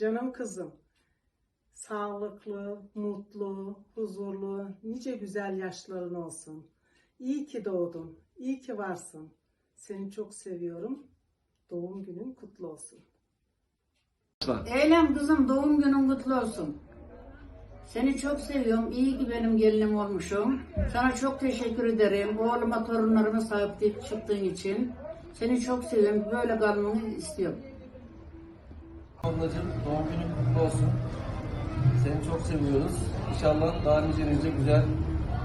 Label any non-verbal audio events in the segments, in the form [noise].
Canım kızım. Sağlıklı, mutlu, huzurlu, nice güzel yaşların olsun. İyi ki doğdun. iyi ki varsın. Seni çok seviyorum. Doğum günün kutlu olsun. Eylem kızım doğum günün kutlu olsun. Seni çok seviyorum. İyi ki benim gelinim olmuşum. Sana çok teşekkür ederim. Oğluma torunlarıma sahip çıktığın için. Seni çok seviyorum. Böyle kalmanı istiyorum. Ablacığım doğum günün kutlu olsun. Seni çok seviyoruz. İnşallah daha nice nice güzel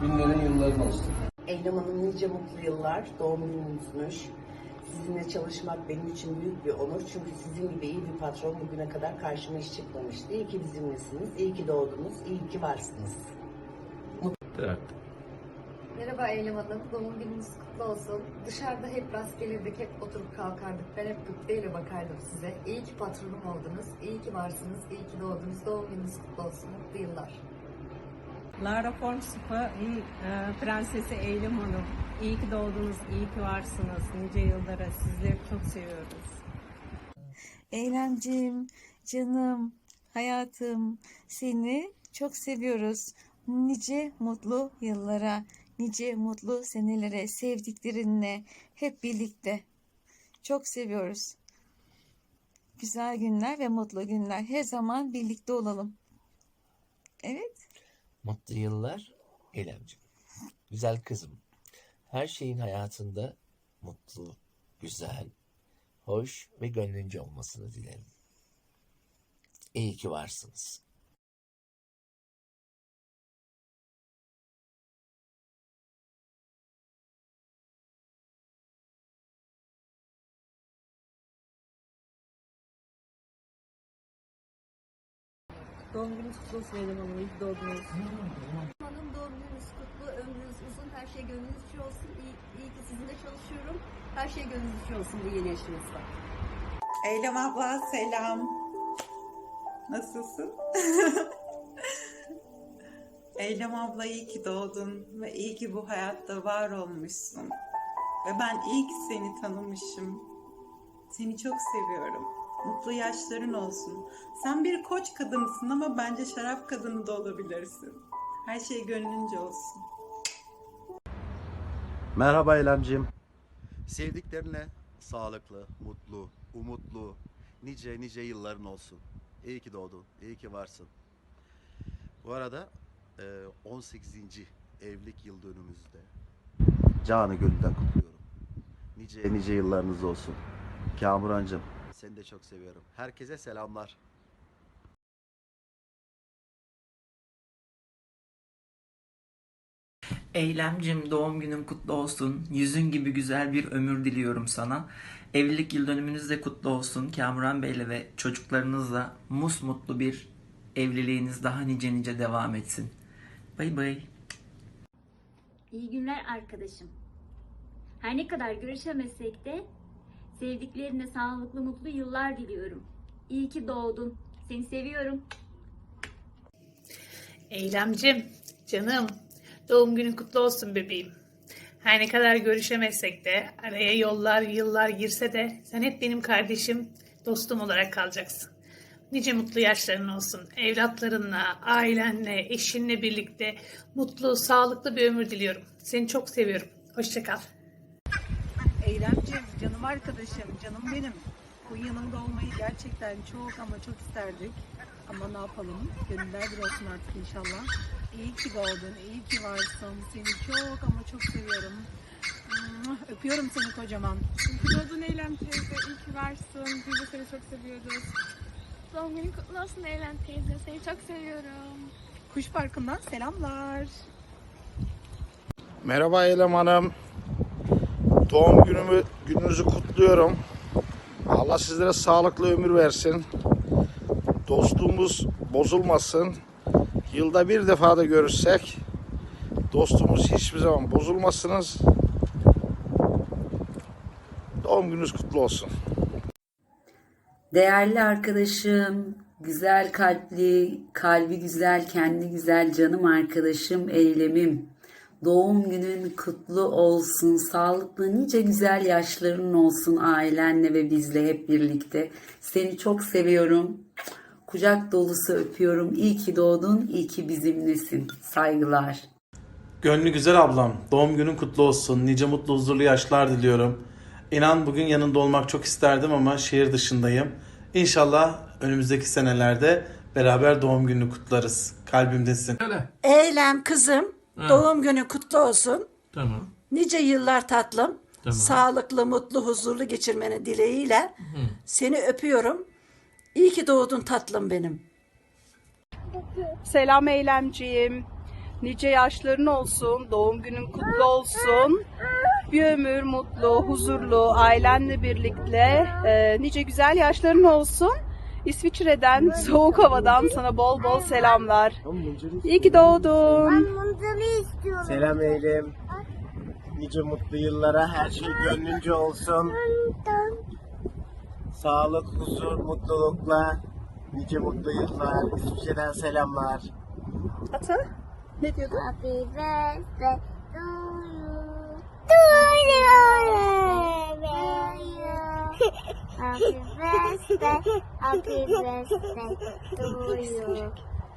günlerin yılların olsun. Eylem Hanım nice mutlu yıllar, doğum gününüzmüş. Sizinle çalışmak benim için büyük bir onur. Çünkü sizin gibi iyi bir patron bugüne kadar karşıma hiç çıkmamıştı. İyi ki bizimlesiniz, iyi ki doğdunuz, iyi ki varsınız. Merhaba Eylem Hanım, doğum gününüz kutlu olsun. Dışarıda hep rast gelirdik, hep oturup kalkardık. Ben hep gıpteyle bakardım size. İyi ki patronum oldunuz, iyi ki varsınız, iyi ki doğdunuz. Doğum gününüz kutlu olsun, mutlu yıllar. Lara iyi e, Prensesi Eylem Hanım. İyi ki doğdunuz, iyi ki varsınız. Nice yıllara sizleri çok seviyoruz. Eylemcim, canım, hayatım, seni çok seviyoruz. Nice mutlu yıllara, nice mutlu senelere, sevdiklerinle hep birlikte. Çok seviyoruz. Güzel günler ve mutlu günler. Her zaman birlikte olalım. Evet. Mutlu yıllar Eylemcim. Güzel kızım. Her şeyin hayatında mutlu, güzel, hoş ve gönlünce olmasını dilerim. İyi ki varsınız. Doğum gününüz kutlu olsun Eylem Hanım. İyi ki doğdunuz. Hanım doğum gününüz kutlu, ömrünüz uzun, her şey gönlünüzce olsun. İyi, iyi ki sizinle çalışıyorum. Her şey gönlünüzce olsun bu yeni eşinizle. Eylem abla selam. Nasılsın? [laughs] Eylem abla iyi ki doğdun ve iyi ki bu hayatta var olmuşsun. Ve ben iyi ki seni tanımışım. Seni çok seviyorum. Mutlu yaşların olsun. Sen bir koç kadınısın ama bence şarap kadını da olabilirsin. Her şey gönlünce olsun. Merhaba Eylemciğim. Sevdiklerine sağlıklı, mutlu, umutlu, nice nice yılların olsun. İyi ki doğdun, iyi ki varsın. Bu arada e, 18. evlilik yıl dönümümüzde canı gönülden kutluyorum. Nice nice yıllarınız olsun. Kamurancığım seni de çok seviyorum. Herkese selamlar. Eylemcim doğum günün kutlu olsun. Yüzün gibi güzel bir ömür diliyorum sana. Evlilik yıl dönümünüz de kutlu olsun. Kamuran Bey'le ve çocuklarınızla musmutlu bir evliliğiniz daha nice nice devam etsin. Bay bay. İyi günler arkadaşım. Her ne kadar görüşemesek de sevdiklerine sağlıklı mutlu yıllar diliyorum. İyi ki doğdun. Seni seviyorum. Eylemcim, canım, doğum günün kutlu olsun bebeğim. Her ne kadar görüşemezsek de, araya yollar, yıllar girse de sen hep benim kardeşim, dostum olarak kalacaksın. Nice mutlu yaşların olsun. Evlatlarınla, ailenle, eşinle birlikte mutlu, sağlıklı bir ömür diliyorum. Seni çok seviyorum. Hoşça kal. Canım arkadaşım, canım benim. Bu yanımda olmayı gerçekten çok ama çok isterdik. Ama ne yapalım? Gönüller bir olsun artık inşallah. İyi ki doğdun, iyi ki varsın. Seni çok ama çok seviyorum. Öpüyorum seni kocaman. Doğdun Eylem teyze, iyi ki varsın. Biz de seni çok seviyoruz. Doğum günün kutlu olsun Eylem teyze, seni çok seviyorum. Kuş Parkı'ndan selamlar. Merhaba Eylem Hanım. Doğum günümü gününüzü kutluyorum. Allah sizlere sağlıklı ömür versin. Dostluğumuz bozulmasın. Yılda bir defa da görüşsek dostluğumuz hiçbir zaman bozulmasınız. Doğum gününüz kutlu olsun. Değerli arkadaşım, güzel kalpli, kalbi güzel, kendi güzel canım arkadaşım, eylemim. Doğum günün kutlu olsun, sağlıklı, nice güzel yaşların olsun ailenle ve bizle hep birlikte. Seni çok seviyorum. kucak dolusu öpüyorum. İyi ki doğdun, iyi ki bizimlesin. Saygılar. Gönlü güzel ablam, doğum günün kutlu olsun. Nice mutlu huzurlu yaşlar diliyorum. İnan bugün yanında olmak çok isterdim ama şehir dışındayım. İnşallah önümüzdeki senelerde beraber doğum gününü kutlarız. Kalbimdesin. Eylem kızım, Ha. doğum günün kutlu olsun. Tamam. Nice yıllar tatlım. Tamam. Sağlıklı, mutlu, huzurlu geçirmeni dileğiyle. Seni öpüyorum. İyi ki doğdun tatlım benim. Selam Eylemciğim. Nice yaşların olsun, doğum günün kutlu olsun. Bir ömür mutlu, huzurlu, ailenle birlikte e, nice güzel yaşların olsun. İsviçre'den, soğuk havadan sana bol bol selamlar. İyi ki doğdun. Selam Eylem. Nice mutlu yıllara her şey gönlünce olsun. Sağlık, huzur, mutlulukla nice mutlu yıllar. İsviçre'den selamlar. Ata, ne diyordun? Happy birthday to you. To you. Happy birthday, happy birthday to you.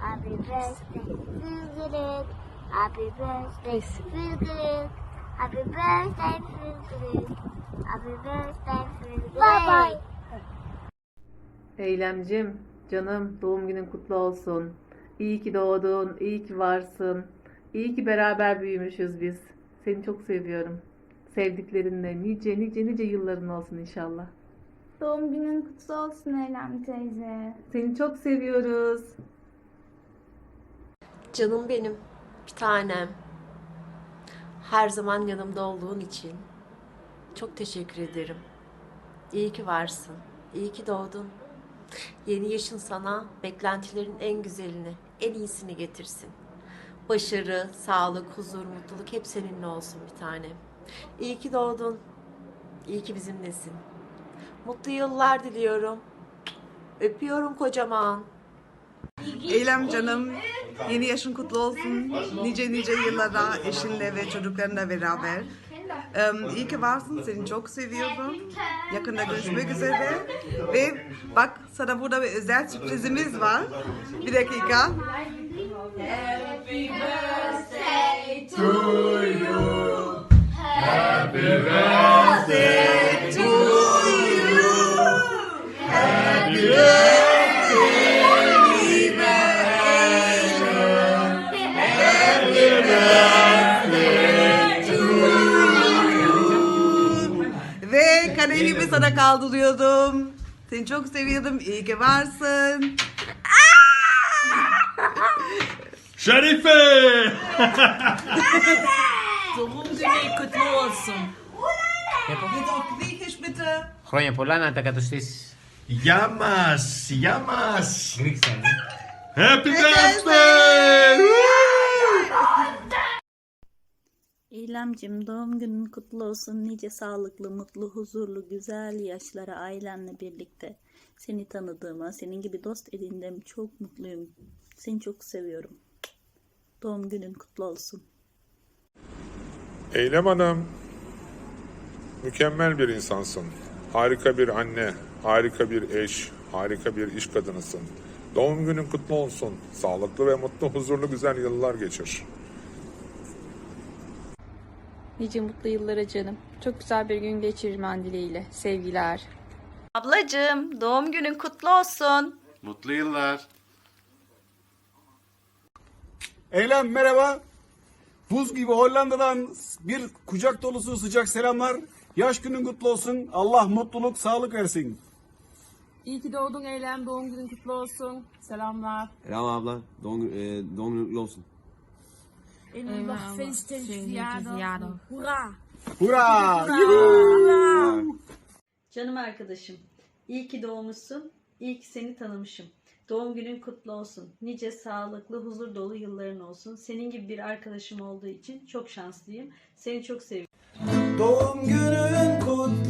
Happy birthday, Fülgülük. Happy birthday, Fülgülük. Happy birthday, Fülgülük. Happy birthday, Fülgülük. Bye bye. Eylemcim, canım doğum günün kutlu olsun. İyi ki doğdun, iyi ki varsın. İyi ki beraber büyümüşüz biz. Seni çok seviyorum. Sevdiklerinle nice nice nice yılların olsun inşallah. Doğum günün kutlu olsun Eylem teyze. Seni çok seviyoruz. Canım benim, bir tanem. Her zaman yanımda olduğun için çok teşekkür ederim. İyi ki varsın. İyi ki doğdun. Yeni yaşın sana beklentilerin en güzelini, en iyisini getirsin. Başarı, sağlık, huzur, mutluluk hep seninle olsun bir tanem. İyi ki doğdun. İyi ki bizimlesin. Mutlu yıllar diliyorum. Öpüyorum kocaman. Eylem canım, yeni yaşın kutlu olsun. Nice nice yıllara eşinle ve çocuklarınla beraber. Em, iyi ki varsın, seni çok seviyorum. Yakında görüşmek üzere. Ve bak sana burada bir özel sürprizimiz var. Bir dakika. Happy birthday to you. Happy birthday Ve kadehimi sana kaldırıyordum. Seni çok seviyordum. İyi ki varsın. [laughs] Şerife! Doğum günü kutlu olsun. Jedoch Griechisch bitte. Χρόνια πολλά να τα κατοστήσεις. Γεια μας, γεια μας. Happy birthday! İylemcim doğum günün kutlu olsun. Nice sağlıklı, mutlu, huzurlu, güzel yaşlara ailenle birlikte. Seni tanıdığıma, senin gibi dost edindiğim çok mutluyum. Seni çok seviyorum. Doğum günün kutlu olsun. Eylem Hanım, mükemmel bir insansın. Harika bir anne, harika bir eş, harika bir iş kadınısın. Doğum günün kutlu olsun. Sağlıklı ve mutlu, huzurlu, güzel yıllar geçir. Nice mutlu yıllara canım. Çok güzel bir gün geçirmen dileğiyle. Sevgiler. Ablacığım doğum günün kutlu olsun. Mutlu yıllar. Eylem merhaba. Buz gibi Hollanda'dan bir kucak dolusu sıcak selamlar. Yaş günün kutlu olsun. Allah mutluluk, sağlık versin. İyi ki doğdun Eylem. Doğum günün kutlu olsun. Selamlar. Selam abla. Doğum, e, doğum günün kutlu olsun. Eyvallah. Felicitations Hurra! Canım arkadaşım, iyi ki doğmuşsun, iyi ki seni tanımışım. Doğum günün kutlu olsun. Nice sağlıklı, huzur dolu yılların olsun. Senin gibi bir arkadaşım olduğu için çok şanslıyım. Seni çok seviyorum. Doğum günün kutlu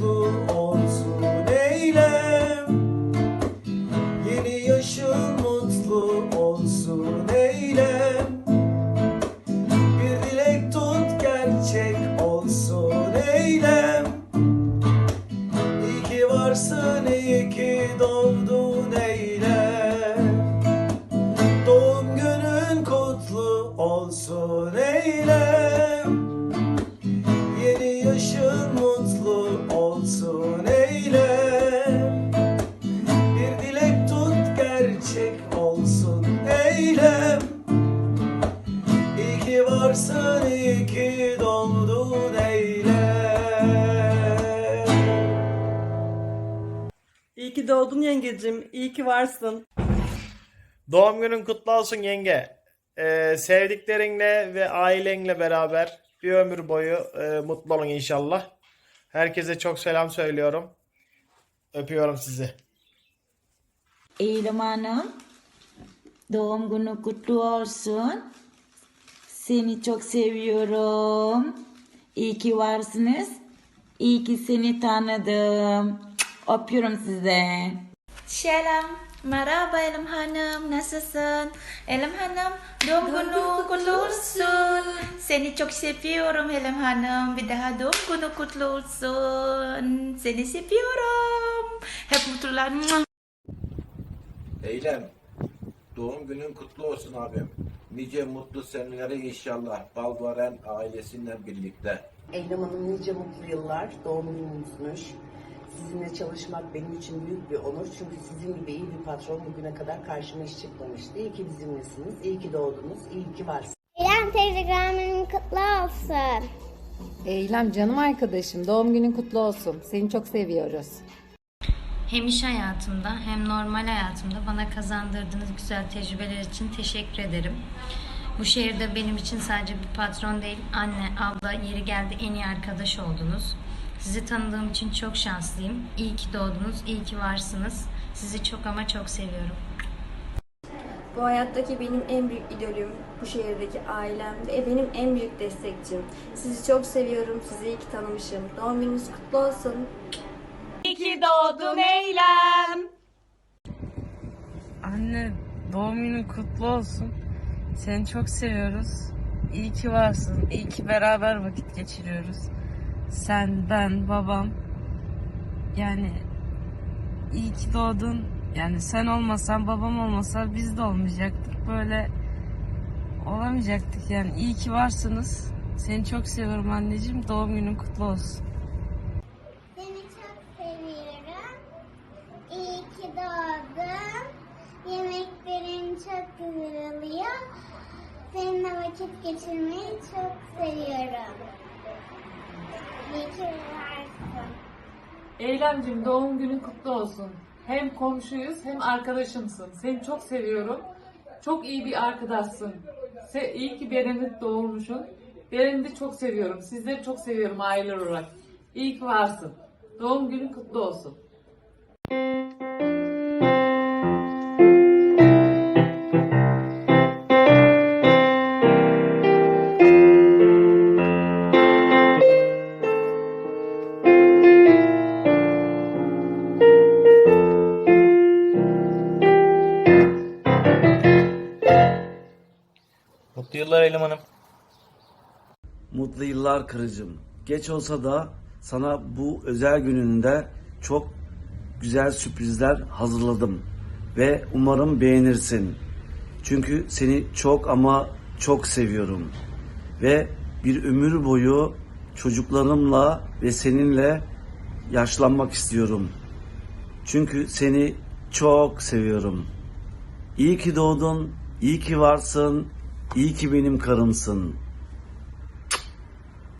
yengecim. İyi ki varsın. Doğum günün kutlu olsun yenge. Ee, sevdiklerinle ve ailenle beraber bir ömür boyu e, mutlu olun inşallah. Herkese çok selam söylüyorum. Öpüyorum sizi. Eylem Hanım, doğum günü kutlu olsun. Seni çok seviyorum. İyi ki varsınız. İyi ki seni tanıdım. Öpüyorum size. Selam. Merhaba Elim Hanım. Nasılsın? Elim Hanım doğum günü kutlu olsun. Seni çok seviyorum Elim Hanım. Bir daha doğum günü kutlu olsun. Seni seviyorum. Hep mutluluklar. Eylem, doğum günün kutlu olsun abim. Nice mutlu senelere inşallah Balvaren ailesiyle birlikte. Eylem Hanım nice mutlu yıllar, doğum gününüzmüş. Sizinle çalışmak benim için büyük bir onur. Çünkü sizin gibi iyi bir patron bugüne kadar karşıma hiç çıkmamıştı. İyi ki bizimlesiniz, iyi ki doğdunuz, iyi ki varsınız. İrem teyze günün kutlu olsun. Eylem canım arkadaşım doğum günün kutlu olsun. Seni çok seviyoruz. Hem iş hayatımda hem normal hayatımda bana kazandırdığınız güzel tecrübeler için teşekkür ederim. Bu şehirde benim için sadece bir patron değil, anne, abla, yeri geldi en iyi arkadaş oldunuz. Sizi tanıdığım için çok şanslıyım. İyi ki doğdunuz, iyi ki varsınız. Sizi çok ama çok seviyorum. Bu hayattaki benim en büyük idolüm, bu şehirdeki ailem ve benim en büyük destekçim. Sizi çok seviyorum, sizi iyi ki tanımışım. Doğum gününüz kutlu olsun. İyi ki doğdun Eylem. Anne doğum günün kutlu olsun. Seni çok seviyoruz. İyi ki varsın. İyi ki beraber vakit geçiriyoruz. Sen, ben, babam. Yani iyi ki doğdun. Yani sen olmasan, babam olmasa biz de olmayacaktık. Böyle olamayacaktık yani. İyi ki varsınız. Seni çok seviyorum anneciğim. Doğum günün kutlu olsun. Seni çok seviyorum. İyi ki doğdun. Yemeklerin çok güzel oluyor. Seninle vakit geçirmeyi çok seviyorum. Eylemcim doğum günün kutlu olsun. Hem komşuyuz hem arkadaşımsın. Seni çok seviyorum. Çok iyi bir arkadaşsın. Se iyi ki Beren'i doğurmuşsun. Beren'i de çok seviyorum. Sizleri çok seviyorum aile olarak. İyi ki varsın. Doğum günün kutlu olsun. Kırıcım. Geç olsa da sana bu özel gününde çok güzel sürprizler hazırladım. Ve umarım beğenirsin. Çünkü seni çok ama çok seviyorum. Ve bir ömür boyu çocuklarımla ve seninle yaşlanmak istiyorum. Çünkü seni çok seviyorum. İyi ki doğdun, iyi ki varsın, iyi ki benim karımsın.